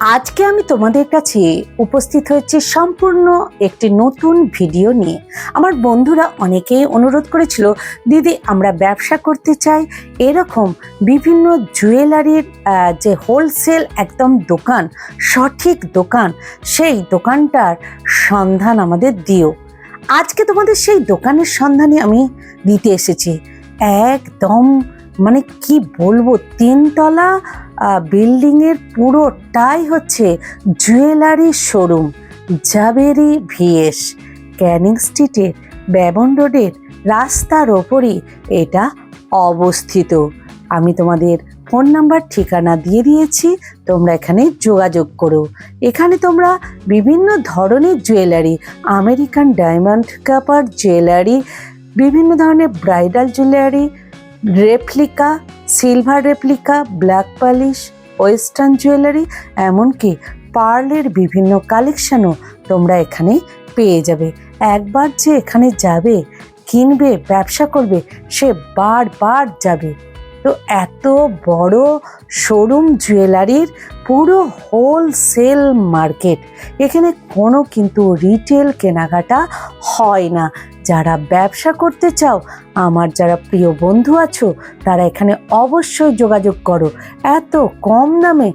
আজকে আমি তোমাদের কাছে উপস্থিত হয়েছি সম্পূর্ণ একটি নতুন ভিডিও নিয়ে। আমার বন্ধুরা অনেকেই অনুরোধ করেছিল, দিদি, আমরা ব্যবসা করতে চাই। এরকম বিভিন্ন জুয়েলারির যে হোলসেল একদম দোকান, সঠিক দোকান, সেই দোকানটার সন্ধান আমাদের দিও। আজকে তোমাদের সেই দোকানের সন্ধানে আমি দিতে এসেছি। একদম মানে কি বলব, তিনতলা বিল্ডিং এর পুরোটাই হচ্ছে jewellery showroom, Javeri VS. Canning স্ট্রিটের ব্যবন রোডের রাস্তার ওপরই এটা অবস্থিত। আমি তোমাদের ফোন নাম্বার, ঠিকানা দিয়ে দিয়েছি, তোমরা এখানে যোগাযোগ করো। এখানে তোমরা বিভিন্ন ধরনের jewellery, American diamond copper jewellery, বিভিন্ন ধরনের bridal jewellery, replica silver replica, black polish, western jewellery, এমনকি পার্লের বিভিন্ন কালেকশানও তোমরা এখানে পেয়ে যাবে। একবার যে এখানে যাবে, কিনবে, ব্যবসা করবে, সে বারবার যাবে। তো এত বড় শোরুম জুয়েলারির পুরো হোলসেল মার্কেট এখানে কোনো কিন্তু রিটেল কেনাকাটা হয় না। যারা ব্যবসা করতে চাও, আমার যারা প্রিয় বন্ধু আছো, তারা এখানে অবশ্যই যোগাযোগ করো। এত কম দামে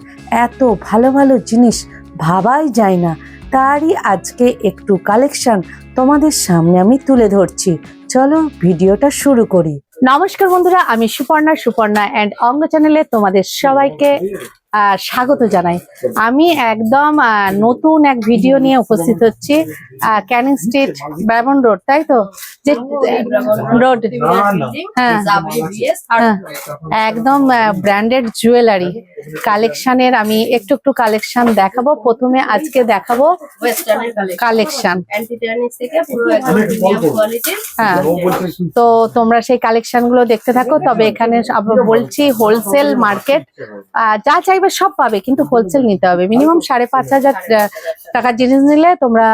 এত ভালো ভালো জিনিস ভাবাই যায় না। তারই আজকে একটু কালেকশন তোমাদের সামনে আমি তুলে ধরছি। চলো ভিডিওটা শুরু করি। নমস্কার বন্ধুরা আমি সুপর্ণা সুপর্ণা অ্যান্ড অঙ্গ চ্যানেলে তোমাদের সবাইকে স্বাগত জানাই। আমি একদম নতুন এক ভিডিও নিয়ে উপস্থিত হচ্ছি ক্যানিং স্ট্রিট ব্যাবন রোড তাই তো? যে রোড হ্যাঁ। হ্যাঁ। একদম ব্র্যান্ডেড জুয়েলারি কালেকশনের আমি একটু একটু কালেকশন দেখাবো। প্রথমে আজকে দেখাবো কালেকশন হ্যাঁ। তো তোমরা সেই কালেকশনগুলো দেখতে থাকো। তবে এখানে বলছি হোলসেল মার্কেট যা চাইবে সব পাবে কিন্তু হোলসেল নিতে হবে মিনিমাম সাড়ে পাঁচ হাজার টাকার জিনিস নিলে তোমরা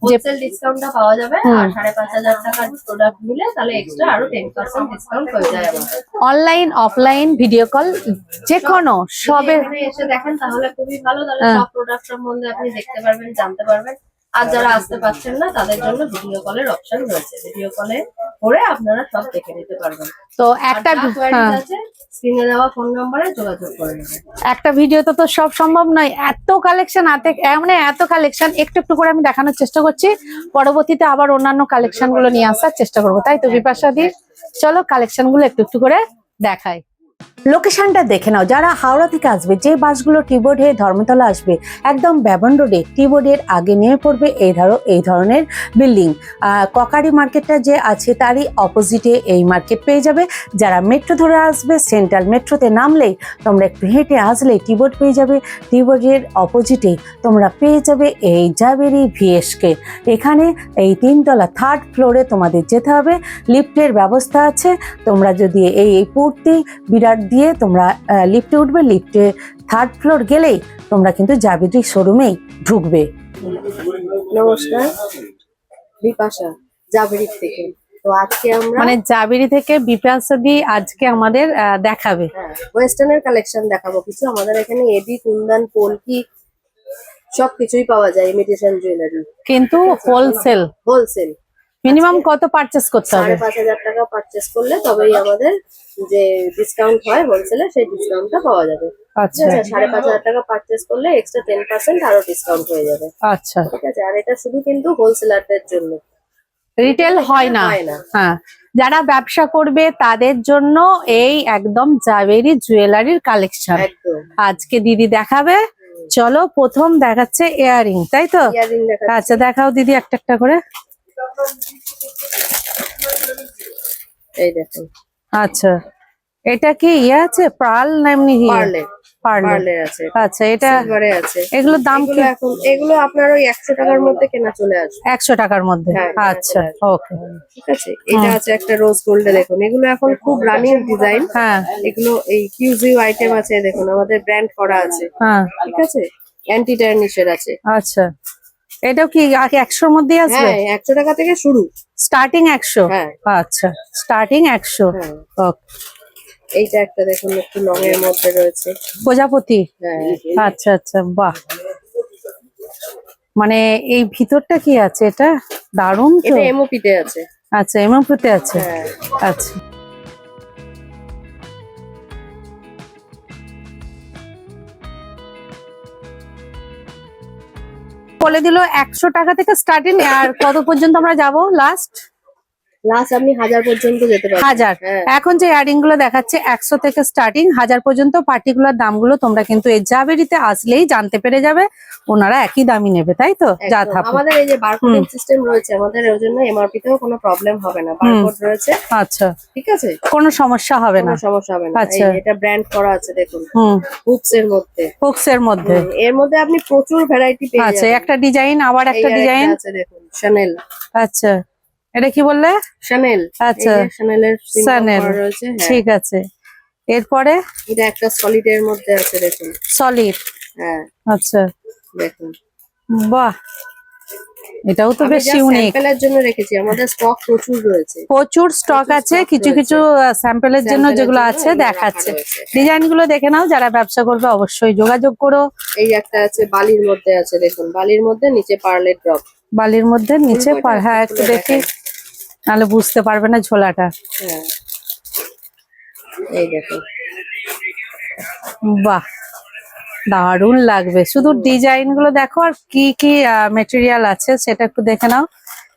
যে হোলসেল ডিসকাউন্টটা পাওয়া যাবে হুম। আর সাড়ে পাঁচ হাজার টাকার প্রোডাক্ট নিলে তাহলে এক্সট্রা আরও টেন পার্সেন্ট ডিসকাউন্ট হয়ে যায় অনলাইন অফলাইন ভিডিও কল যে কোনো সবে এসে দেখেন তাহলে খুবই ভালো তাহলে হ্যাঁ। সব প্রোডাক্ট সম্বন্ধে আপনি দেখতে পারবেন জানতে পারবেন আর যারা আসতে পারছেন না তাদের জন্য ভিডিও কলের অপশন রয়েছে। ভিডিও কলে করে আপনারা সব দেখে নিতে পারবেন। তো একটা হ্যাঁ। স্ক্রিনে দেওয়া ফোন নম্বরে যোগাযোগ করে একটা ভিডিওতে তো সব সম্ভব নয়। এত কালেকশন মানে এত কালেকশন একটু একটু করে আমি দেখানোর চেষ্টা করছি। পরবর্তীতে আবার অন্যান্য কালেকশনগুলো নিয়ে আসার চেষ্টা করব। তাই তো বিপাশা দি? চলো কালেকশনগুলো একটু একটু করে দেখাই। লোকেশনটা দেখে নাও। যারা হাওড়া থেকে আসবে, যে বাসগুলো টিবোর্ড হয়ে ধর্মতলা আসবে, একদম ব্যবন রোডে টিবোর্ডের আগে নেমে পড়বে এই ধরো, এই ধরনের বিল্ডিং ককারি মার্কেটটা যে আছে, তারই অপোজিটে এই মার্কেট পেয়ে যাবে। যারা মেট্রো ধরে আসবে সেন্ট্রাল মেট্রোতে নামলেই তোমরা একটু হেঁটে আসলেই টিবোর্ড পেয়ে যাবে। টিবোর্ডের অপোজিটে তোমরা পেয়ে যাবে এই জাবেরি ভিএসকে এখানে এই তিনতলা থার্ড ফ্লোরে তোমাদের যেতে হবে। লিফটের ব্যবস্থা আছে। তোমরা যদি এই এই পূর্তি বিরাট দিয়ে তোমরা লিফটে উঠবে লিফটে থার্ড ফ্লোর গেলেই তোমরা কিন্তু জাবেরি শোরুমেই ঢুকবে। নমস্কার। বিপাশা থেকে। তো আজকে আমরা মানে জাবেরি থেকে বিপাশাদি আজকে আমাদের দেখাবে। ওয়েস্টার্নের কালেকশন দেখাবো কিছু। আমাদের এখানে এডি কুন্দন পোলকি সব কিছুই পাওয়া যায় ইমিটেশন জুয়েলারি কিন্তু হোলসেল হোলসেল মিনিমাম কত পারচেস করতে হবে? সাড়ে পাঁচ হাজার টাকা পারচেস করলে তবেই আমাদের যে ডিসকাউন্ট হয় হোলসেলে সেই ডিসকাউন্টটা পাওয়া যাবে। আচ্ছা। আছে? সাড়ে পাঁচ হাজার টাকা পারচেস করলে এক্সট্রা টেন পার্সেন্ট আরও ডিসকাউন্ট হয়ে যাবে। আচ্ছা। ঠিক আছে? আর এটা শুধু কিন্তু হোলসেলারদের জন্য। রিটেল হয় না। হয় না। হ্যাঁ। যারা ব্যবসা করবে তাদের জন্য এই একদম জাবেরি জুয়েলারির কালেকশন আজকে দিদি দেখাবে। চলো প্রথম দেখাচ্ছে ইয়ারিং তাই তো? আচ্ছা দেখাও দিদি একটা একটা করে। এই দেখুন। আচ্ছা। এটা কি ইয়ে আছে? পার্ল না এমনি পার্লে। পার্ল। আছে। আচ্ছা এটা সিলভারে আছে। এগুলোর দাম কি? এখন এগুলো আপনার ওই একশো টাকার মধ্যে কেনা চলে আসবে। একশো টাকার মধ্যে? হ্যাঁ, আচ্ছা ওকে। ঠিক আছে? এটা আছে একটা রোজ গোল্ডে দেখুন। এগুলো এখন খুব রানিং ডিজাইন। হ্যাঁ। এগুলো এই কিউজিউ আইটেম আছে দেখুন। আমাদের ব্র্যান্ড করা আছে। হ্যাঁ। ঠিক আছে? অ্যান্টি টার্নিশের আছে। আচ্ছা। এটাও কি একশোর মধ্যে আসবে? হ্যাঁ একশো টাকা থেকে শুরু। স্টার্টিং একশো? হ্যাঁ। আচ্ছা স্টার্টিং একশো। হ্যাঁ। এইটা একটা দেখুন একটু লং এর মধ্যে রয়েছে। প্রজাপতি? আচ্ছা আচ্ছা বাহ। মানে এই ভিতরটা কি আছে এটা? দারুণ তো। এটা এমওপিতে আছে। আচ্ছা এমএমপুতে আছে। হ্যাঁ। আচ্ছা। বলে দিল একশো টাকা থেকে স্টার্টিং আর কত পর্যন্ত আমরা যাব লাস্ট লাস্ট আপনি হাজার পর্যন্ত যেতে হাজার। হ্যাঁ। এখন যে ইয়ারিংগুলো দেখাচ্ছে একশো থেকে স্টার্টিং হাজার পর্যন্ত পার্টিকুলার দামগুলো তোমরা কিন্তু জাবেরিতে আসলেই জানতে পেরে যাবে ওনারা একই দামই নেবে তাই তো? যা থাকবে আমাদের এই যে বারকোডিং সিস্টেম রয়েছে আমাদের ওই জন্য এমআরপি তেও কোনো প্রবলেম হবে না। বারকোড রয়েছে। আচ্ছা। ঠিক আছে? কোনো সমস্যা হবে না। সমস্যা হবে না। আচ্ছা। এটা ব্র্যান্ড করা আছে দেখুন। হুকস এর মধ্যে। হুকস এর মধ্যে এর মধ্যে আপনি প্রচুর ভ্যারাইটি পেয়ে আচ্ছা একটা ডিজাইন আবার একটা ডিজাইন আছে দেখুন আচ্ছা। এটা কি বললে? শানেল আচ্ছা। রয়েছে হ্যাঁ। ঠিক আছে। এরপরে? এটা একটা সলিড এর মধ্যে আছে দেখুন। সলিড হ্যাঁ। আচ্ছা। দেখুন। বাহ! এটাও তো বেশ ইউনিক স্যাম্পলের জন্য রেখেছি। আমাদের স্টক প্রচুর রয়েছে। প্রচুর স্টক আছে। কিছু। কিছু স্যাম্পলের জন্য যেগুলো আছে দেখাচ্ছে। রয়েছে। ডিজাইনগুলো দেখে নাও যারা ব্যবসা করবে অবশ্যই যোগাযোগ করো। এই একটা আছে বালির মধ্যে আছে দেখুন। বালির মধ্যে নিচে পার্লের ড্রপ বালির মধ্যে নিচে পার- হ্যাঁ একটু দেখি। নাহলে বুঝতে পারবে না ঝোলাটা। হ্যাঁ। এই বাহ দারুণ লাগবে। শুধু ডিজাইনগুলো দেখো আর কি কি মেটেরিয়াল আছে সেটা একটু দেখে নাও।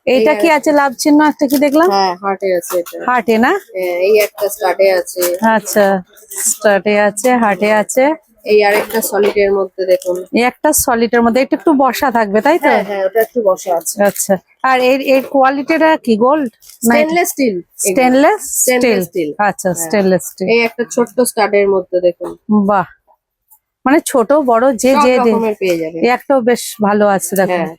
এইটা কি আছে লাভ চিহ্ন একটা কি দেখলাম? হ্যাঁ আছে এটা। না? হ্যাঁ, এই একটা স্টার্টে আছে। আচ্ছা স্টার্টে আছে হার্টে আছে। এই আরেকটা সলিড এর মধ্যে দেখুন। এই একটা সলিডের মধ্যে এটা একটু বসা থাকবে তাই তো? হ্যাঁ হ্যাঁ ওটা একটু বসা আছে। আচ্ছা আর এর এর কোয়ালিটিটা কি gold stainless steel stainless steel আচ্ছা স্টেনলেস স্টিল এই একটা ছোট্ট স্টার্টের মধ্যে দেখুন। বাহ। মানে ছোট বড় যে যে পেয়ে যাবে একটাও বেশ ভালো আছে দেখো হ্যাঁ।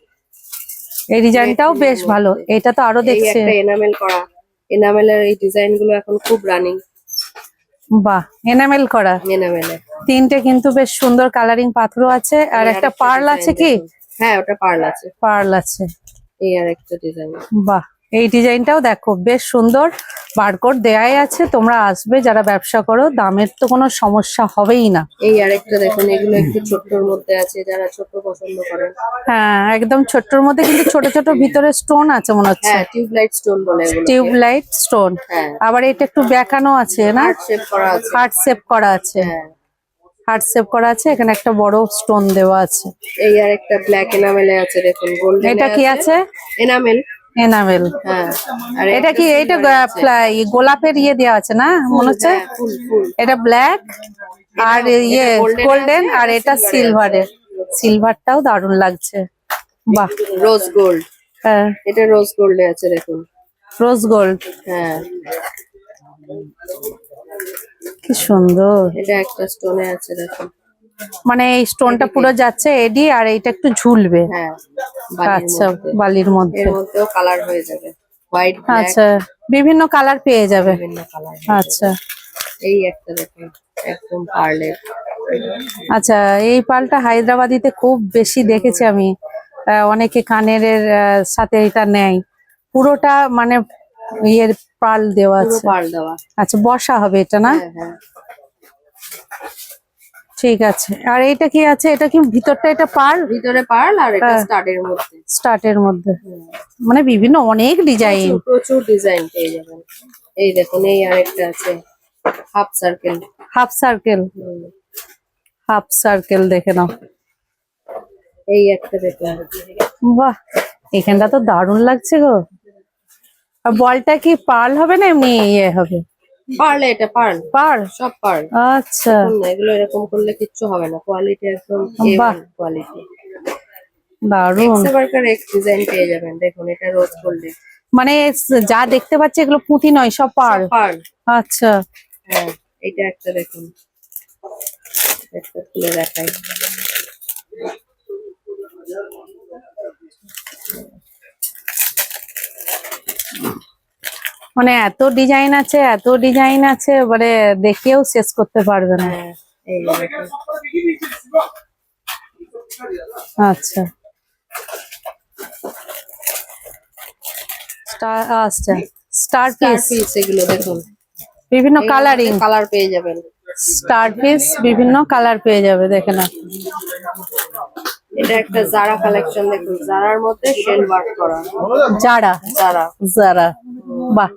এই ডিজাইনটাও বেশ ভালো। এটা তো আরও এই দেখছে। একটা এনামেল করা। এনামেলের এই ডিজাইনগুলো এখন খুব রানিং বাহ এনামেল করা। এনামেলে। তিনটে কিন্তু বেশ সুন্দর কালারিং পাথরও আছে আর একটা পার্ল আছে কি? হ্যাঁ ওটা পার্ল আছে। পার্ল আছে। এই আর একটা ডিজাইন বাহ এই ডিজাইনটাও দেখো বেশ সুন্দর। বারকোড দেয়াই আছে তোমরা আসবে যারা ব্যবসা করো দামের তো কোনো সমস্যা হবেই না। এই আরেকটা দেখুন এগুলো একটু ছোট্টর মধ্যে আছে যারা ছোট পছন্দ করেন হ্যাঁ একদম ছোট্টর মধ্যে কিন্তু ছোট ছোট ভিতরে স্টোন আছে মনে হচ্ছে। হ্যাঁ টিউবলাইট স্টোন বলে এগুলো টিউবলাইট স্টোন হ্যাঁ। আবার এটা একটু বেঁকানো আছে না? হার্ট শেপ করা আছে। হার্ট শেপ করা আছে। হ্যাঁ। হার্ট শেপ করা আছে এখানে একটা বড় স্টোন দেওয়া আছে। এই আর একটা ব্ল্যাক এনামেলে আছে দেখুন গোল্ডেন এটা কি আছে। Enamel enamel. হ্যাঁ এটা কি এটা গোলাপের ইয়ে দেওয়া আছে না? মনে হচ্ছে? হ্যাঁ, এটা ব্ল্যাক আর ইয়ে গোল্ডেন আর এটা সিলভারের সিলভারটাও দারুণ লাগছে। বাহ। রোজ গোল্ড হ্যাঁ। এটা রোজ গোল্ডে আছে দেখুন। রোজ গোল্ড হ্যাঁ। কি সুন্দর। এটা একটা স্টোনে আছে দেখুন। মানে এই স্টোনটা পুরো যাচ্ছে এডি আর এইটা একটু ঝুলবে। হ্যাঁ আচ্ছা বালির মধ্যে। কালার হয়ে যাবে। হোয়াইট আচ্ছা বিভিন্ন কালার পেয়ে যাবে। আচ্ছা। এই একটা দেখুন একদম পার্লের আচ্ছা এই পালটা হায়দ্রাবাদিতে খুব বেশি দেখেছি আমি। অনেকে কানের সাথে এটা নেয়। পুরোটা মানে ইয়ের পাল দেওয়া আছে। দেওয়া। আচ্ছা বসা হবে এটা না? হ্যাঁ হ্যাঁ। ঠিক আছে। আর এটা কি আছে? এটা কি ভিতরটা এটা পাল ভিতরে পার্ল আর এটা হ্যাঁ। স্টার্টের মধ্যে। স্টার্টের মধ্যে। মানে বিভিন্ন অনেক ডিজাইন। প্রচুর ডিজাইন পেয়ে যাবেন। এই দেখুন এই আরেকটা আছে। Half circle. Half circle. Half circle দেখে নাও। এই একটা দেখুন বাহ! এখানটা তো দারুণ লাগছে গো। আর বলটা কি পার্ল হবে না এমনি ইয়ে হবে? পার্ল এটা পার্ল। পার্ল? সব পার্ল। আচ্ছা। এগুলো এরকম করলে কিচ্ছু হবে না। কোয়ালিটি একদম। কোয়ালিটি ডিজাইন পেয়ে যাবেন। দেখুন এটা রোজ গোল্ডে মানে যা দেখতে পাচ্ছি এগুলো পুঁতি নয় সব পার্ল। পার্ল। আচ্ছা। হ্যাঁ এটা একটা দেখুন। একটা খুলে দেখাই। মানে এত ডিজাইন আছে এত ডিজাইন আছে এবারে দেখেও শেষ করতে পারবে না। হ্যাঁ আচ্ছা। আচ্ছা। স্টার পিস এগুলো দেখুন। বিভিন্ন কালারিং কালার পেয়ে যাবেন। স্টার পিস বিভিন্ন কালার পেয়ে যাবে দেখে না এটা একটা জারা কালেকশন দেখুন। জারার মধ্যে শেল ওয়ার্ক করা। যারা জারা যারা বাহ।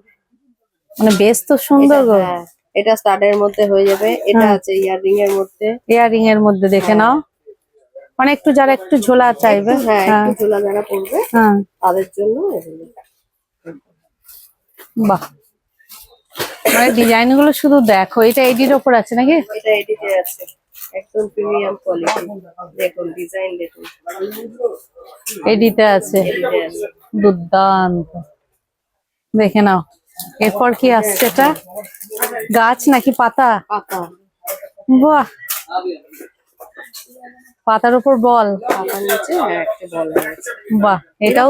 মানে বেশ তো সুন্দর গো। হ্যাঁ এটা স্টাডের মধ্যে হয়ে যাবে। এটা হ্যাঁ। আছে ইয়াররিং এর মধ্যে। ইয়ারিং এর মধ্যে দেখে নাও। মানে একটু যারা একটু ঝোলা চাইবে হ্যাঁ হ্যাঁ। একটু ঝোলা যারা পড়বে হ্যাঁ। তাদের জন্য বাহ। মানে ডিজাইনগুলো শুধু দেখো এটা এডির ওপর আছে নাকি? এটা এদিকে আছে। একদম প্রিমিয়াম কোয়ালিটি দেখুন ডিজাইন দেখুন। এডিতে আছে। আছে। দুর্দান্ত। দেখে নাও। এরপর কি আসছে এটা? গাছ নাকি পাতা? বাহ! পাতার উপর বল। বাহ এটাও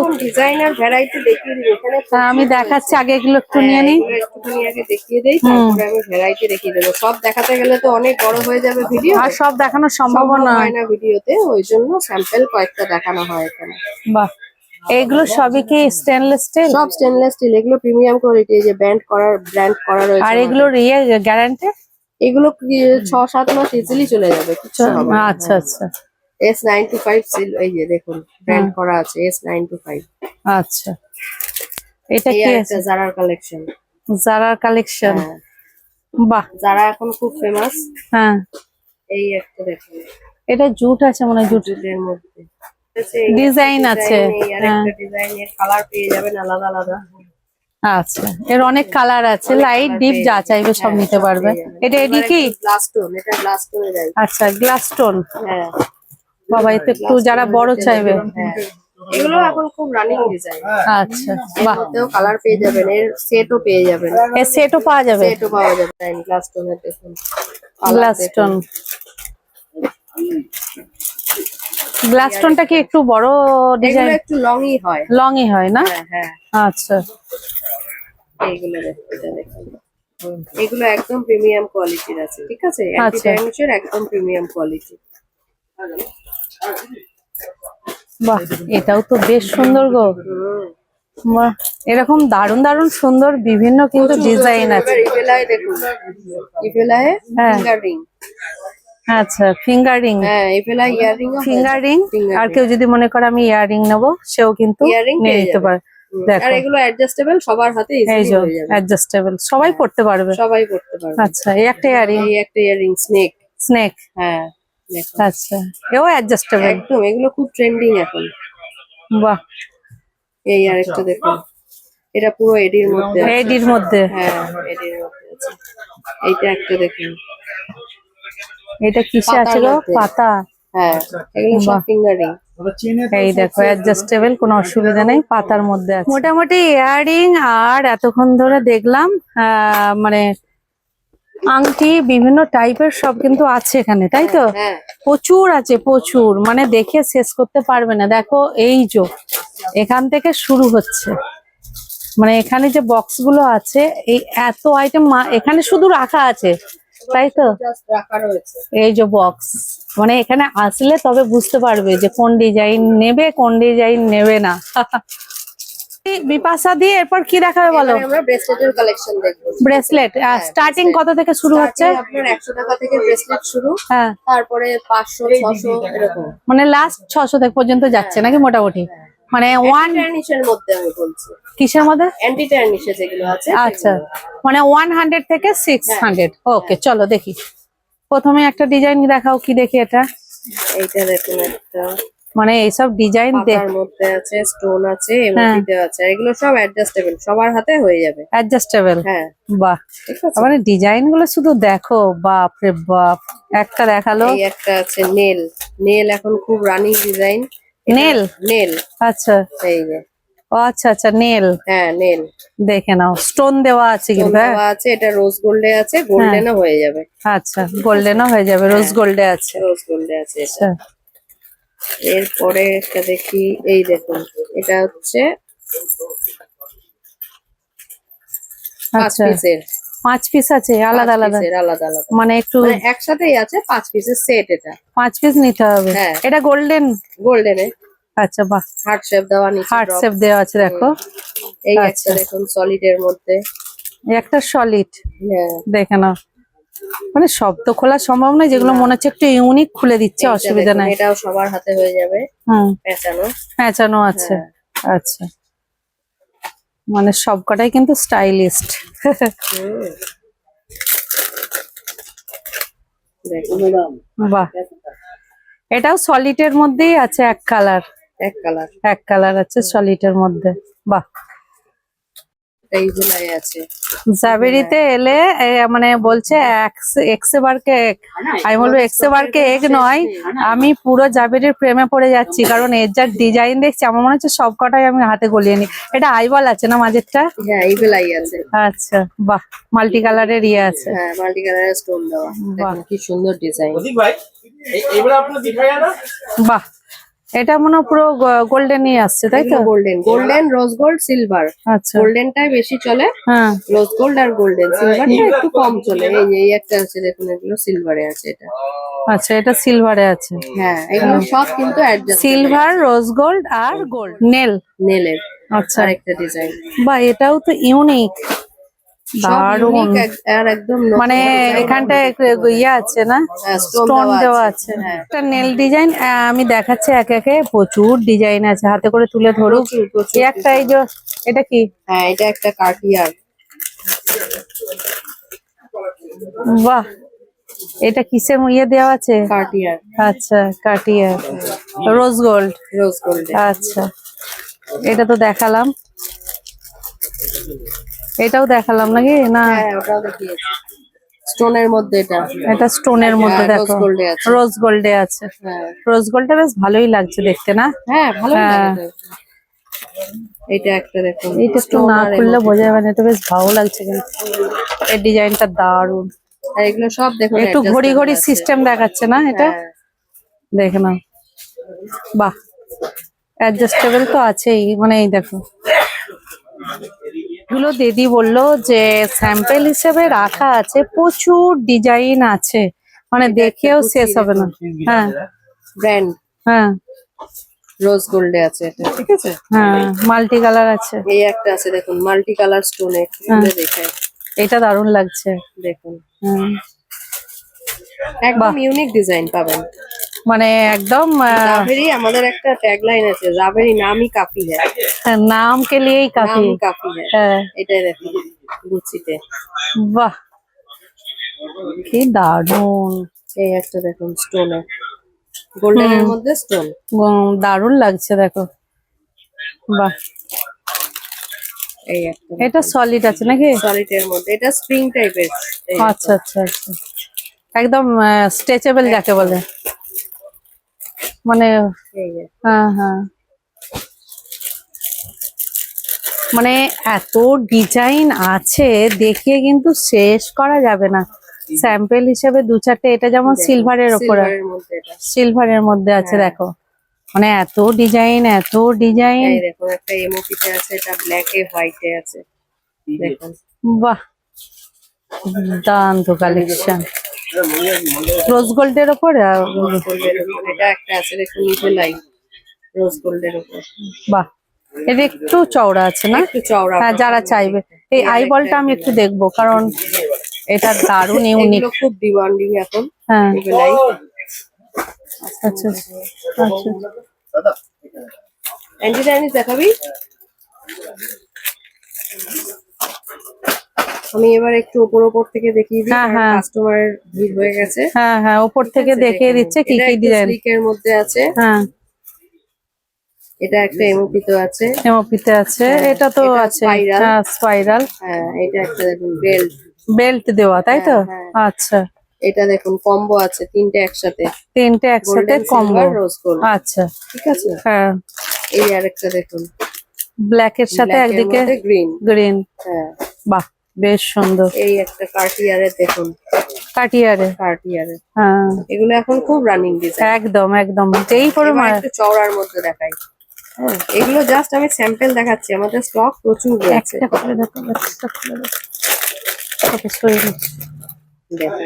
ভ্যারাইটি দেখিয়ে দিই হ্যাঁ, আমি দেখাচ্ছি আগে এগুলো একটু নিয়ে হ্যাঁ, একটুখানি আগে দেখিয়ে দেই তারপরে আমি ভ্যারাইটি দেখিয়ে দেবো। সব দেখাতে গেলে তো অনেক বড় হয়ে যাবে ভিডিও আর সব দেখানো সম্ভব সম্ভব না হয় না ভিডিওতে ওই জন্য স্যাম্পল কয়েকটা দেখানো হয় এখানে। বাহ এগুলো সবই কি স্টেনলেস স্টিল সব স্টেনলেস স্টিল এগুলো প্রিমিয়াম কোয়ালিটি যে ব্যান্ড করার ব্র্যান্ড করা রয়েছে আর এগুলোর ইয়ে গ্যারান্টি এগুলো ছ সাত মাস ইজিলি চলে যাবে কিছু হবে না। আচ্ছা আচ্ছা। S nine two five seal এই যে দেখুন ব্র্যান্ড করা আছে এস নাইন টু ফাইভ আচ্ছা। এটা কি আছে? জারার কালেকশন জারার কালেকশন বাহ। যারা এখন খুব ফেমাস হ্যাঁ। এই একটা দেখুন। এটা জুট আছে মনে হয় জুট। জুটের মধ্যে। ডিজাইন আছে হ্যাঁ। কালার পেয়ে যাবেন আলাদা আলাদা। আচ্ছা এর অনেক কালার আছে লাইট ডিপ যা চাইবে সব হ্যাঁ, নিতে পারবে। এটা এডি কি? গ্লাস স্টোন এটা গ্লাস স্টোনে আচ্ছা গ্লাস স্টোন হ্যাঁ। বাবা এতে একটু যারা বড় চাইবে। হ্যাঁ। এগুলো এখন খুব রানিং ডিজাইন আচ্ছা বাহ। কালার পেয়ে যাবেন এর সেটও পেয়ে যাবেন। এর সেটও পাওয়া যাবে? সেটও পাওয়া যাবে গ্লাস স্টোনের দেখুন। গ্লাস স্টোন গ্লাস স্টোনটা কি একটু বড় ডিজাইন একটু লংই হয়। লংই হয় না? হ্যাঁ হ্যাঁ। আচ্ছা। এইগুলো এগুলো একদম প্রিমিয়াম কোয়ালিটির আছে ঠিক আছে? অ্যান্টি আচ্ছা। একদম প্রিমিয়াম কোয়ালিটি বাহ এটাও তো বেশ সুন্দর গো। বাহ এরকম দারুণ দারুণ সুন্দর বিভিন্ন কিন্তু ডিজাইন আছে। ইভেলায় দেখুন। ইভেলায় হ্যাঁ। ফিঙ্গার রিং আচ্ছা ফিঙ্গারিং। হ্যাঁ ইভেলায় ইয়াররিং ফিঙ্গারিং আর কেউ যদি মনে করে আমি ইয়ারিং নেব সেও কিন্তু নিয়ে নিতে। পারে। আর এগুলো অ্যাডজাস্টেবল সবার হাতে এই যে অ্যাডজাস্টেবল সবাই পড়তে পারবে। সবাই পারবে। আচ্ছা এই একটা ইয়ারিং এই একটা স্নেক স্নেক হ্যাঁ আচ্ছা এও অ্যাডজাস্টেবল একদম এগুলো খুব ট্রেন্ডিং এখন। বাহ। এই আর একটা দেখুন এটা পুরো এডির মধ্যে। এডির মধ্যে। হ্যাঁ এডির মধ্যে আছে। এইটা একটা দেখুন। এটা কিসে আছে গো? পাতা। হ্যাঁ এগুলো সব ফিঙ্গারিং। এই দেখো অ্যাডজাস্টেবল কোনো অসুবিধা নেই পাতার মধ্যে আছে। মোটামুটি ইয়ারিং আর এতক্ষণ ধরে দেখলাম আহ, মানে আংটি বিভিন্ন টাইপের সব কিন্তু আছে এখানে তাই তো? হ্যাঁ প্রচুর আছে প্রচুর। মানে দেখে শেষ করতে পারবে না। দেখো এই যে এখান থেকে শুরু হচ্ছে। মানে এখানে যে বক্সগুলো আছে এই এত আইটেম এখানে শুধু রাখা আছে। তাই তো? জাস্ট এই যে বক্স মানে এখানে আসলে তবে বুঝতে পারবে যে কোন ডিজাইন নেবে কোন ডিজাইন নেবে না। বিপাশা দিয়ে এরপর কি দেখাবে বলো? এবারে আমরা ব্রেসলেটের কালেকশন দেখব। ব্রেসলেট স্টার্টিং কত থেকে শুরু হচ্ছে? আপনার একশো টাকা থেকে ব্রেসলেট শুরু। হ্যাঁ। তারপরে পাঁচশো ছশো এরকম। মানে লাস্ট ছশো থেকে পর্যন্ত যাচ্ছে নাকি মোটামুটি? মানে ওয়ান টার্নিশের মধ্যে আমি বলছি। কিসের মধ্যে? অ্যান্টি টার্নিশে যেগুলো আছে আচ্ছা। মানে ওয়ান হান্ড্রেড থেকে সিক্স হান্ড্রেড ওকে চলো দেখি। প্রথমে একটা ডিজাইন দেখাও কি দেখি এটা। এইটা দেখুন একটা। মানে এইসব ডিজাইন দেখ পাতার মধ্যে আছে স্টোন আছে হ্যাঁ। এমনিতে আছে। এগুলো সব অ্যাডজাস্টেবল সবার হাতে হয়ে যাবে। অ্যাডজাস্টেবল হ্যাঁ। বাহ। ঠিক আছে। মানে ডিজাইনগুলো শুধু দেখো বাপ রে বাপ। একটা দেখাল। এই একটা আছে নেল নেল এখন খুব রানিং ডিজাইন নেল? নেল। আচ্ছা। এই যে। ও আচ্ছা আচ্ছা নেল। হ্যাঁ নেল। দেখে নাও। স্টোন দেওয়া আছে কিন্তু হ্যাঁ? আছে এটা রোজ গোল্ডে আছে গোল্ডেনও হয়ে যাবে। আচ্ছা গোল্ডেনও হয়ে যাবে রোজ গোল্ডে আছে। রোজ গোল্ডে আছে এটা। আচ্ছা। এরপরে একটা দেখি এই দেখুন এটা হচ্ছে আচ্ছা। পাঁচ পিস আছে আলাদা আলাদা। আলাদা আলাদা। মানে একটু মানে একসাথেই আছে পাঁচ পিসের সেট এটা। পাঁচ পিস নিতে হবে। হ্যাঁ। এটা গোল্ডেন গোল্ডেনে আচ্ছা বাহ। হার্ট শেপ দেওয়া নিচে হার্ট শেপ দেওয়া আছে দেখো। এই আচ্ছা। একটা দেখুন সলিড এর মধ্যে। একটা সলিড হ্যাঁ। দেখে নাও। মানে সব তো খোলা সম্ভব নয় যেগুলো মনে হচ্ছে একটু ইউনিক খুলে দিচ্ছে অসুবিধা নাই। এটাও সবার হাতে হয়ে যাবে। হুম। পেঁচানো প্যাঁচানো আছে। হ্যাঁ। আচ্ছা। মানে সবকটাই কিন্তু স্টাইলিস্ট। বাহ। এটাও সলিটের মধ্যেই আছে এক কালার এক কালার এক কালার আছে সলিটের মধ্যে। বাহ। এই জেলায় আছে। জাবেরিতে এলে এ, মানে বলছে এক্স- এক্সে বারকে এক আমি বলব এক্সে বারকে এক নয়। আমি পুরো জাবেরির প্রেমে পড়ে যাচ্ছি কারণ এর যা ডিজাইন দেখছি আমার মনে হচ্ছে সব কটাই আমি হাতে গলিয়ে নি। এটা আইবল আছে না মাঝেরটা? হ্যাঁ বেলাই আছে। আচ্ছা বাহ মাল্টি কালারের ইয়ে আছে। হ্যাঁ মাল্টি কালারের স্টোন দেওয়া বাহ। কি সুন্দর ডিজাইন প্রদীপ ভাই এ- এবারে আপনার দিখায়া না বাহ এটা মনে পুরো গোল্ডেনই আসছে তাই তো? Golden golden rose gold silver আচ্ছা। গোল্ডেনটাই বেশি চলে হ্যাঁ। রোজ গোল্ড আর গোল্ডেন সিলভারটা একটু কম চলে। এই এই একটা আছে দেখুন এগুলো সিলভারে আছে এটা। আচ্ছা এটা সিলভারে আছে। হ্যাঁ এগুলো সব কিন্তু অ্যাডজাস্ট সিলভার রোজ গোল্ড আর গোল্ড নেল নেলের আচ্ছা। আরেকটা ডিজাইন বা এটাও তো ইউনিক দারুণ। আর একদম মানে ইয়ে আছে না? হ্যাঁ, স্টোন দেওয়া দেওয়া আছে। হ্যাঁ। একটা নেল ডিজাইন আমি দেখাচ্ছি একে একে। প্রচুর ডিজাইন আছে। হাতে করে তুলে ধরুক। প্রচুর এই একটা এই যে এটা কি? হ্যাঁ এটা একটা কার্টিয়ার বাহ! এটা কিসের ইয়ে দেওয়া আছে? আচ্ছা কাটিয়া রোজ গোল্ড রোজ গোল্ড আচ্ছা। এটা তো দেখালাম। এটাও দেখালাম নাকি? না। হ্যাঁ ওটাও দেখিয়েছি। স্টোনের মধ্যে এটা। এটা স্টোনের মধ্যে হ্যাঁ, দেখো। আছে। রোজ গোল্ডে আছে। হ্যাঁ। রোজ গোল্ডটা বেশ ভালোই লাগছে দেখতে না? হ্যাঁ ভালো হ্যাঁ। এটা একটা না খুললে বোঝা যাবে না এটা বেশ ভালো লাগছে কিন্তু। এই ডিজাইনটা দারুণ। আর এগুলো সব দেখুন একটু ঘড়ি ঘড়ি সিস্টেম দেখাচ্ছে না এটা? হ্যাঁ, দেখে নাও। বাহ অ্যাডজাস্টেবল তো আছেই মানে এই দেখো। এগুলো দিদি বলল যে স্যাম্পেল হিসেবে রাখা আছে প্রচুর ডিজাইন আছে। মানে দেখেও শেষ হবে না। হ্যাঁ। ব্র্যান্ড হ্যাঁ। রোজ গোল্ডে আছে এটা। ঠিক আছে? হ্যাঁ মাল্টি কালার আছে। এই একটা আছে দেখুন মাল্টি কালার স্টোনে দেখায় এটা দারুণ লাগছে। দেখুন। হুম। একদম ইউনিক ডিজাইন পাবেন। মানে একদম জাভেরি আমাদের একটা ট্যাগলাইন আছে জাভেরি নামই কাফি হ্যাঁ। নাম কে লিয়েই কাফি। কাফি হ্যাঁ। হ্যাঁ। এটাই দেখুন গুচিতে বাহ। কি দারুণ এই একটা দেখুন স্টোনে গোল্ডেনের মধ্যে স্টোন দারুণ লাগছে দেখো। বাহ। এই একটা এটা সলিড আছে নাকি? সলিডের মধ্যে। এটা স্প্রিং টাইপের আচ্ছা আচ্ছা আচ্ছা। একদম স্ট্রেচেবল যাকে বলে। মানে। হ্যাঁ হ্যাঁ। মানে এত ডিজাইন আছে দেখিয়ে কিন্তু শেষ করা যাবে না। স্যাম্পেল হিসেবে দু চারটে এটা যেমন সিলভারের ওপরে। সিলভারের মধ্যে মধ্যে আছে হ্যাঁ। দেখো। মানে এত ডিজাইন এত ডিজাইন। দেখুন একটা এমওপিতে আছে এটা ব্ল্যাক এ হোয়াইটে আছে। দেখুন বাহ দান্ত কালেকশন রোজ গোল্ডের ওপরে রোজ গোল্ডের উপর এটা একটা আছে দেখুন নিচে লাইট রোজ গোল্ডের উপর বাহ এটা একটু চওড়া আছে না? একটু চওড়া হ্যাঁ যারা চাইবে। এই আইবলটা আমি একটু দেখব কারণ এটা দারুণ ইউনিক খুব ডিমান্ডিং এখন। হ্যাঁ। আচ্ছা আচ্ছা। আচ্ছা অ্যান্টি চাইনিজ দেখাবি? আমি এবার একটু ওপর ওপর থেকে দেখিয়ে দিই হ্যাঁ, হ্যাঁ। কাস্টমার ভিড় হয়ে গেছে। হ্যাঁ হ্যাঁ ওপর থেকে দেখিয়ে দিচ্ছে কি কি ডিজাইন এর মধ্যে আছে। হ্যাঁ। এটা একটা এমওপি তো আছে। এমওপিতে আছে হ্যাঁ, এটা তো আছে। হ্যাঁ স্পাইরাল হ্যাঁ এটা একটা দেখুন বেল্ট বেল্ট দেওয়া তাই তো? হ্যাঁ, আচ্ছা। এটা দেখুন কম্বো আছে তিনটে একসাথে। তিনটে একসাথে কম্বো রোজ গোল্ড আচ্ছা। ঠিক আছে? হ্যাঁ। এই আরেকটা দেখুন। ব্ল্যাক এর সাথে একদিকে গ্রিন গ্রিন হ্যাঁ। বাহ। বেশ সুন্দর। এই একটা কার্টিয়ারের দেখুন। কাটিয়ারে। কার্টিয়ারের হ্যাঁ। এগুলো এখন খুব রানিং ডিজাইন একদম একদম। যেই পরিমাণ একটু চওড়ার মধ্যে দেখাই। হ্যাঁ, এগুলো জাস্ট আমি স্যাম্পল দেখাচ্ছি। আমাদের স্টক প্রচুর রয়েছে। একটা খুলে দেখো একটা খুলে দেখো।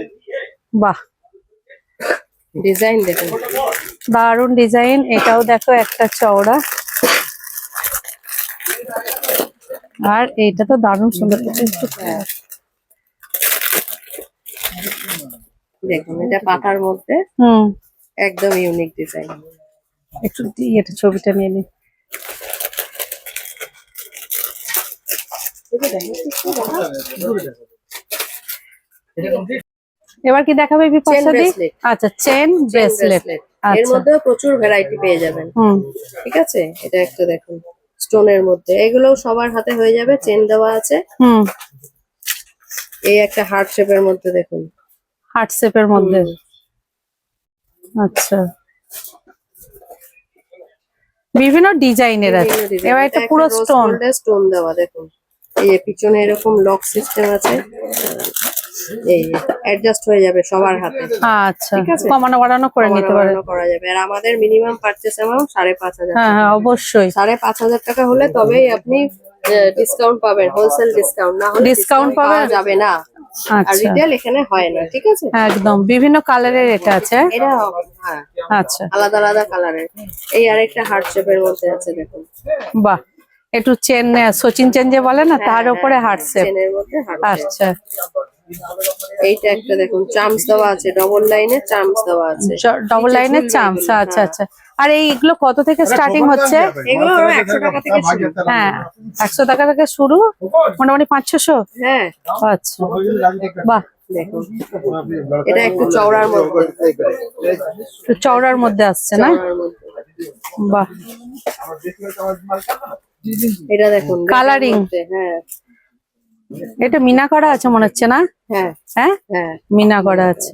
বাহ। ডিজাইন দেখুন। দারুণ ডিজাইন এটাও দেখো একটা চওড়া। আর এইটা তো দারুণ সুন্দর এটা দেখুন এটা পাতার মধ্যে হুম। একদম ইউনিক ডিজাইন একটু এটা ছবিটা নিয়ে নি। এবার কি দেখাবে। আচ্ছা চেন ব্রেসলেট এর আচ্ছা। মধ্যে প্রচুর ভ্যারাইটি পেয়ে যাবেন। হুম। ঠিক আছে? এটা একটু দেখুন। স্টোনের মধ্যে। এগুলো সবার হাতে হয়ে যাবে চেন দেওয়া আছে। হুম। এই একটা হার্ট শেপের মধ্যে দেখুন। হার্ট শেপের মধ্যে? আচ্ছা। বিভিন্ন ডিজাইনের আছে। এবার এটা পুরো স্টোন। স্টোন দেওয়া দেখুন। এই পিছনে এরকম লক সিস্টেম আছে এই অ্যাডজাস্ট হয়ে যাবে সবার হাতে। আচ্ছা ঠিক আছে। কমানো বাড়ানো করে নিতে পারে। করা যাবে। আর আমাদের মিনিমাম অ্যামাউন্ট হ্যাঁ হ্যাঁ অবশ্যই। সাড়ে পাঁচ হাজার টাকা হলে তবেই আপনি ডিসকাউন্ট পাবেন হোলসেল ডিসকাউন্ট না হলে discount পাওয়া যাবে না। আর আচ্ছা। রিটেল এখানে হয় না ঠিক আছে? একদম বিভিন্ন কালারের এটা আছে। এটা হ্যাঁ আচ্ছা। আলাদা আলাদা কালারের এই আরেকটা হার্ট শেপের মধ্যে আছে দেখুন। বাহ। একটু চেন সচিন চেন যে বলে না তার উপরে হার্ট শেপ চেনের মধ্যে হার্ট আচ্ছা। এইটা একটা দেখুন চামচ দেওয়া আছে ডবল লাইনে চামচ দেওয়া আছে। ডবল চামচ আচ্ছা হ্যাঁ। আচ্ছা। আর এইগুলো কত থেকে স্টার্টিং হচ্ছে? এগুলো টাকা থেকে শুরু। হ্যাঁ একশো টাকা থেকে শুরু মোটামুটি পাঁচ ছশো হ্যাঁ। আচ্ছা। বাহ। দেখুন এটা একটু চওড়ার মধ্যে। একটু চওড়ার মধ্যে আসছে না? বাহ। এটা দেখুন এর। মধ্যে, হ্যাঁ। এটা মিনা করা আছে মনে হচ্ছে না? হ্যাঁ। হ্যাঁ? হ্যাঁ। মিনা করা আছে।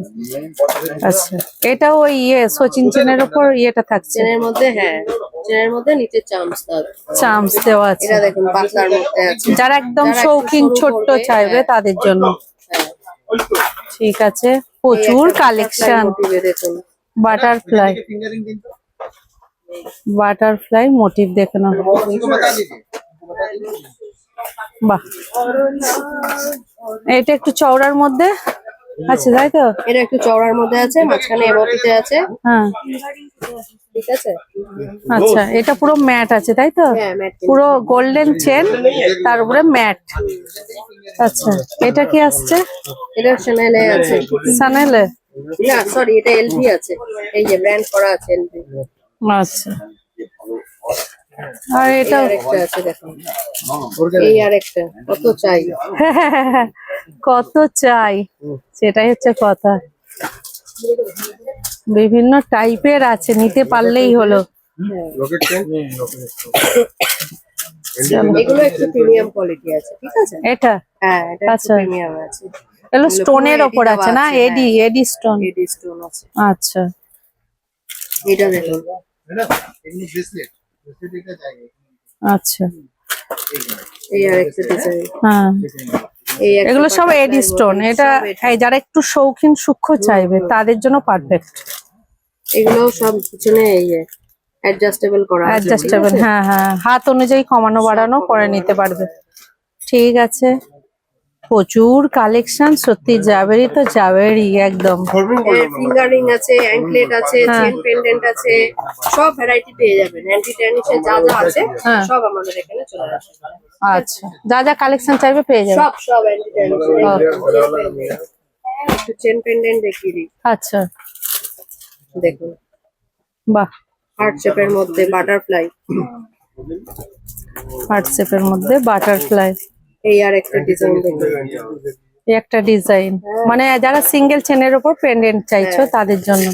আচ্ছা। এটা ওই ইয়ে সচিন চেনের উপর ইয়েটা থাকছে। চেনের মধ্যে হ্যাঁ। চেনের মধ্যে নিচে চামচ দেওয়া চামচ দেওয়া আছে। এটা দেখুন পাতলার মধ্যে আছে। যারা একদম শৌখিন ছোট্ট চাইবে হ্যাঁ। তাদের জন্য। হ্যাঁ। ঠিক আছে। প্রচুর কালেকশন বাটারফ্লাই বাটারফ্লাই মোটিভ দেখে নাও। বাহ। এটা একটু চওড়ার মধ্যে আচ্ছা তাই তো? এটা একটু চওড়ার মধ্যে আছে মাঝখানে এমওপিতে আছে। হ্যাঁ। ঠিক আছে? আচ্ছা এটা পুরো ম্যাট আছে তাই তো? হ্যাঁ পুরো গোল্ডেন চেন তার উপরে ম্যাট। আচ্ছা এটা কি আসছে? এটা চ্যানেলে আছে। সানেলে না সরি এটা এলভি আছে। এই যে ব্র্যান্ড করা আছে এলভি আচ্ছা। আর এটা আরেকটা আছে দেখুন। এই আরেকটা কত চাই? কত চাই? সেটাই হচ্ছে কথা। বিভিন্ন টাইপের আছে নিতে পারলেই হলো। এগুলো একটু প্রিমিয়াম কোয়ালিটি আছে ঠিক আছে? এটা? হ্যাঁ এটা আচ্ছা। প্রিমিয়াম আছে। এগুলো এগুলো স্টোনের ওপর আছে না? এডি এডি স্টোন এডি স্টোন আছে। আচ্ছা। এটা দেখুন। আচ্ছা। এই আরেকটা ডিজাইন হ্যাঁ। এই এগুলো সব এডি স্টোন এটা যারা একটু শৌখিন সূক্ষ্ম চাইবে তাদের জন্য পারফেক্ট এগুলো সব পিছনে এই অ্যাডজাস্টেবল করা আছে অ্যাডজাস্টেবল হ্যাঁ হ্যাঁ। হাত অনুযায়ী কমানো বাড়ানো করে নিতে পারবে। ঠিক আছে। প্রচুর কালেকশন সত্যি যাবেরই তো যাবেরই একদম। ফিঙ্গারিং আছে অ্যাঙ্কলেট আছে হ্যাঁ। চেন পেন্ডেন্ট আছে সব ভ্যারাইটি পেয়ে যাবেন। অ্যান্টি ট্যানিসের যা যা আছে হ্যাঁ। সব আমাদের এখানে চলে আসে। আচ্ছা। যা যা কালেকশন চাইবে পেয়ে যাবে। সব সব অ্যান্টি ট্যানিসের একটু চেন পেন্ডেন্ট দেখিয়ে দিই। আচ্ছা। দেখুন। বাহ। হার্ট শেপের মধ্যে বাটারফ্লাই হোয়াটসঅ্যাপের মধ্যে বাটারফ্লাই এই আর একটা ডিজাইন এই একটা ডিজাইন মানে যারা সিঙ্গেল চেনের উপর পেন্ডেন্ট চাইছো তাদের জন্য।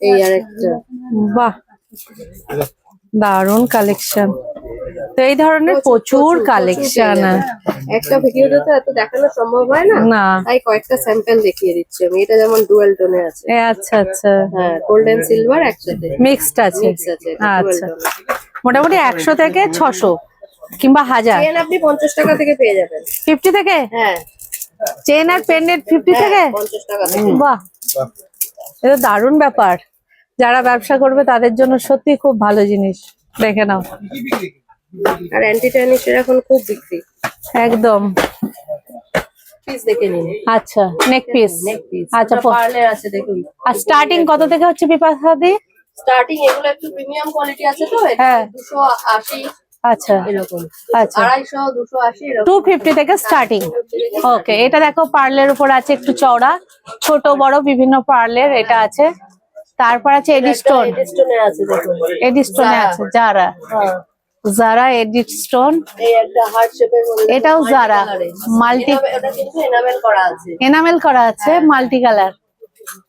এই আর একটা। বাহ। দারুণ কালেকশন তো এই ধরনের প্রচুর কালেকশন একটা ভিডিওতে তো এত দেখানো সম্ভব হয় না? না। তাই কয়েকটা স্যাম্পল দেখিয়ে দিচ্ছি আমি। এটা যেমন ডুয়েল টোনে আছে। এ আচ্ছা আচ্ছা। হ্যাঁ গোল্ডেন সিলভার একসাথে। মিক্সড আছে। মিক্স আছে আচ্ছা। মোটামুটি একশো থেকে ছশো। কিংবা হাজার। আপনি 50 টাকা থেকে পেয়ে যাবেন। 50 থেকে? হ্যাঁ। চেন আর পেন্ডেন্ট হ্যাঁ, 50 থেকে? 50 টাকা বাহ। এটা দারুণ ব্যাপার। যারা ব্যবসা করবে তাদের জন্য সত্যি খুব ভালো জিনিস। দেখে নাও। আর অ্যান্টি টার্নিশের এখন খুব বিক্রি। একদম। আচ্ছা নেক পিস আচ্ছা আর স্টার্টিং কত থেকে হচ্ছে স্টার্টিং এগুলো একটু প্রিমিয়াম কোয়ালিটি আছে তো 280 আচ্ছা। এরকম। আচ্ছা। আড়াইশো দুশো আশি টু ফিফটি থেকে স্টার্টিং ওকে এটা দেখো পার্লের উপর আছে একটু চওড়া। ছোট বড় বিভিন্ন পার্লের এটা আছে। তারপর আছে এডি স্টোন স্টোনে আছে যারা। হ্যাঁ। যারা এডি স্টোন এটাও কিন্তু এনামেল করা আছে। এনামেল করা আছে মাল্টি কালার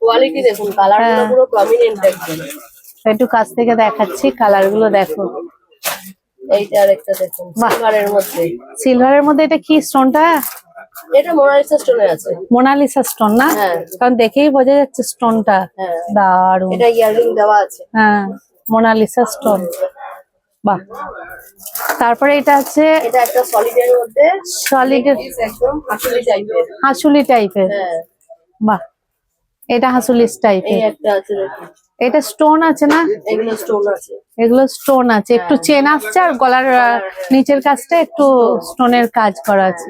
কোয়ালিটি দেখুন কালার হ্যাঁ। পুরো প্রমিনেন্ট একটু কাছ থেকে দেখাচ্ছি কালারগুলো দেখো। এইটা আর দেখুন সিলভারের মধ্যে। সিলভারের মধ্যে এটা কি স্টোনটা এটা মোনালিসা স্টোনে আছে। মোনালিসা স্টোন না? হ্যাঁ। কারণ দেখেই বোঝা যাচ্ছে স্টোনটা হ্যাঁ। এটা ইয়াররিং দেওয়া আছে। হ্যাঁ মোনালিসা স্টোন বাহ। তারপরে এটা আছে এটা একটা সলিডের মধ্যে। সলিড একদম আসলে টাইপের হাসুলি টাইপের হ্যাঁ। বাহ। এটা হাসুলিস টাইপের একটা আছে দেখুন। এটা স্টোন আছে না? এগুলো স্টোন আছে। এগুলো স্টোন আছে। একটু চেন আসছে আর গলার নিচের কাজটা একটু স্টোনের কাজ করা আছে।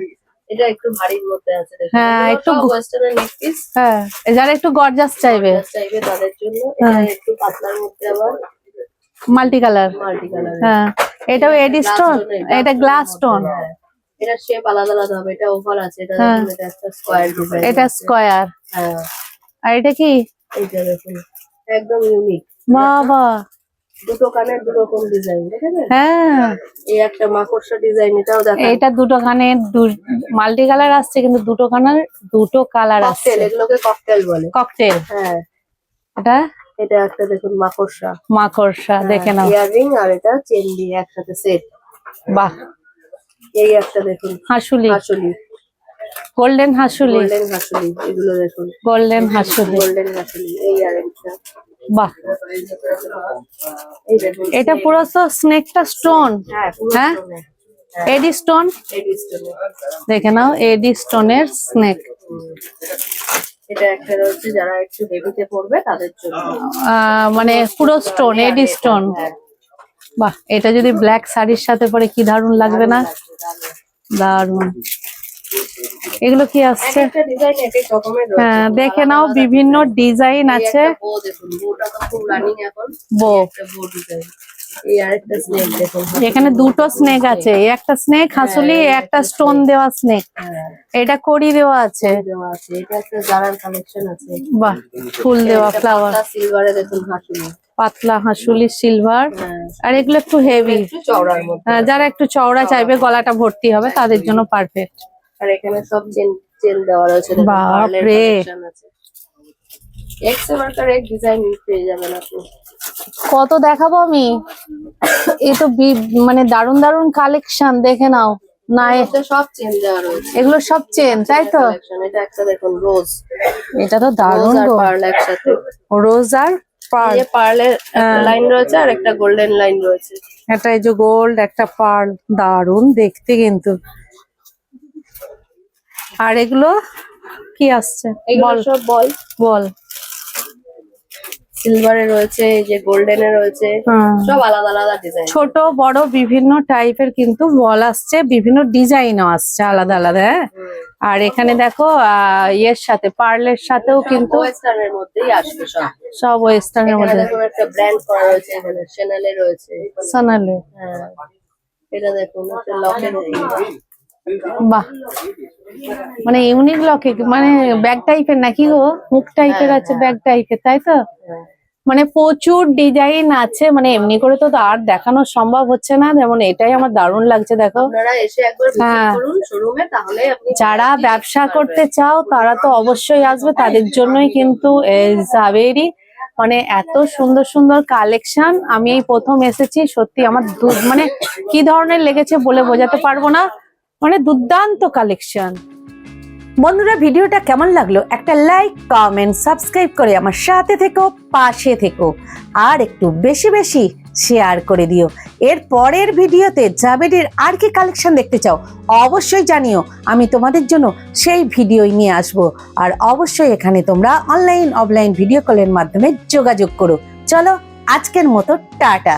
এটা একটু ভারীর মধ্যে আছে হ্যাঁ, একটু গো- নেক পিস হ্যাঁ যারা একটু গর্জাস চাইবে। চাইবে তাদের জন্য। হ্যাঁ। এটা একটু পাতলার মধ্যে আবার মাল্টি কালার মাল্টি কালার হ্যাঁ এটাও এডি স্টোন এটা গ্লাস স্টোন এটা শেপ আলাদা আলাদা হবে। এটা ওভাল আছে এটা হ্যাঁ। এটা একটা ডিজাইন এটা স্কোয়ার হ্যাঁ। আর এটা কি? এইটা দেখুন। একদম ইউনিক বাবা। দুটো কানের দু রকম ডিজাইন দেখেছেন? হ্যাঁ। এই একটা মাকড়সা ডিজাইন এটাও দেখেন। এটা দুটো খানে মাল্টি কালার আসছে কিন্তু দুটো খানার দুটো কালার আসছে। এগুলোকে ককটেল বলে। ককটেল হ্যাঁ। এটা? এটা একটা দেখুন মাকড়সা। মাকড়সা দেখে নাও। ইয়াররিং আর এটা চেন দিয়ে একসাথে সেট বাহ। এই একটা দেখুন। হাসুলি। হাসুলি। গোল্ডেন হাসুলি গোল্ডেন হাসুলি এগুলো দেখুন। গোল্ডেন হাসুলি গোল্ডেন হাসুলি এই আর বাহ। এটা পুরো তো স্নেকটা স্টোন হ্যাঁ হ্যাঁ? এডি স্টোন দেখে নাও এডি স্টোনের স্নেক এটা একটা রয়েছে যারা একটু হেভিতে পড়বে তাদের জন্য। মানে পুরো স্টোন এডি স্টোন বাহ এটা যদি ব্ল্যাক শাড়ির সাথে পরে কি দারুণ লাগবে না? দারুণ। এগুলো কি আসছে? হ্যাঁ দেখে নাও বিভিন্ন ডিজাইন আছে। এখন। দুটো স্নেক আছে। একটা স্নেক হাসুলি হ্যাঁ, একটা স্টোন দেওয়া স্নেক হ্যাঁ। এটা কড়ি দেওয়া আছে। বাহ ফুল দেওয়া ফ্লাওয়ার সিলভারে দেখুন হাসুলি। পাতলা হাসুলি সিলভার আর এগুলো একটু হেভি যারা একটু চওড়া চাইবে গলাটা ভর্তি হবে তাদের জন্য পারফেক্ট আর এখানে সব চেন চেন দেওয়া রয়েছে দেখুন, বাপ pearl এর রে। collection আছে। এক্স ওয়ার্কার এক ডিজাইন পেয়ে যাবেন আপনি। কত দেখাবো আমি? এ তো মানে দারুণ দারুণ কালেকশন দেখে নাও। না এটা সব চেন দেওয়া রয়েছে। এগুলো সব চেন তাই তো? এটা একটা দেখুন রোজ এটা তো গো পার্ল একসাথে। রোজ আর পার্ল পার্লের লাইন রয়েছে আর একটা গোল্ডেন লাইন রয়েছে। একটা এই যে গোল্ড একটা পার্ল দারুণ দেখতে কিন্তু। আর এগুলো কি আসছে? বল। সব বল। বল। সিলভারে রয়েছে এই যে গোল্ডেনে রয়েছে সব আলাদা আলাদা ডিজাইন ছোট বড় বিভিন্ন টাইপের কিন্তু বল আসছে বিভিন্ন ডিজাইনও আসছে আলাদা আলাদা হ্যাঁ? আর এখানে দেখো ইয়ের সাথে পার্লের সাথেও কিন্তু ওয়েস্টার্নের মধ্যেই আসবে সব। সব ওয়েস্টার্নের মধ্যে। দেখুন একটা ব্র্যান্ড করা রয়েছে এখানে চ্যানেলে রয়েছে। সোনালি হ্যাঁ। এটা দেখুন একটা লকের বাহ। মানে ইউনিক লকে মানে ব্যাগ টাইপের নাকি গো? মুখ টাইপের আছে ব্যাগ টাইপের তাই তো? মানে প্রচুর ডিজাইন আছে মানে এমনি করে তো আর দেখানো সম্ভব হচ্ছে না যেমন এটাই আমার দারুণ লাগছে দেখো। হ্যাঁ। তাহলে যারা ব্যবসা করতে চাও তারা তো অবশ্যই আসবে তাদের জন্যই কিন্তু মানে এত সুন্দর সুন্দর কালেকশন আমি এই প্রথম এসেছি সত্যি আমার মানে কি ধরনের লেগেছে বলে বোঝাতে পারব না। মানে দুর্দান্ত কালেকশন বন্ধুরা, ভিডিওটা কেমন লাগল? একটা লাইক কমেন্ট সাবস্ক্রাইব করে আমার সাথে থেকো, পাশে থেকো। আর একটু বেশি বেশি শেয়ার করে দিও। এর পরের ভিডিওতে জাবেরির আর কি কালেকশন দেখতে চাও, অবশ্যই জানিও। আমি তোমাদের জন্য সেই ভিডিওই নিয়ে আসব। আর অবশ্যই এখানে তোমরা অনলাইন অফলাইন ভিডিও কলের মাধ্যমে যোগাযোগ করো। চলো, আজকের মতো, টাটা।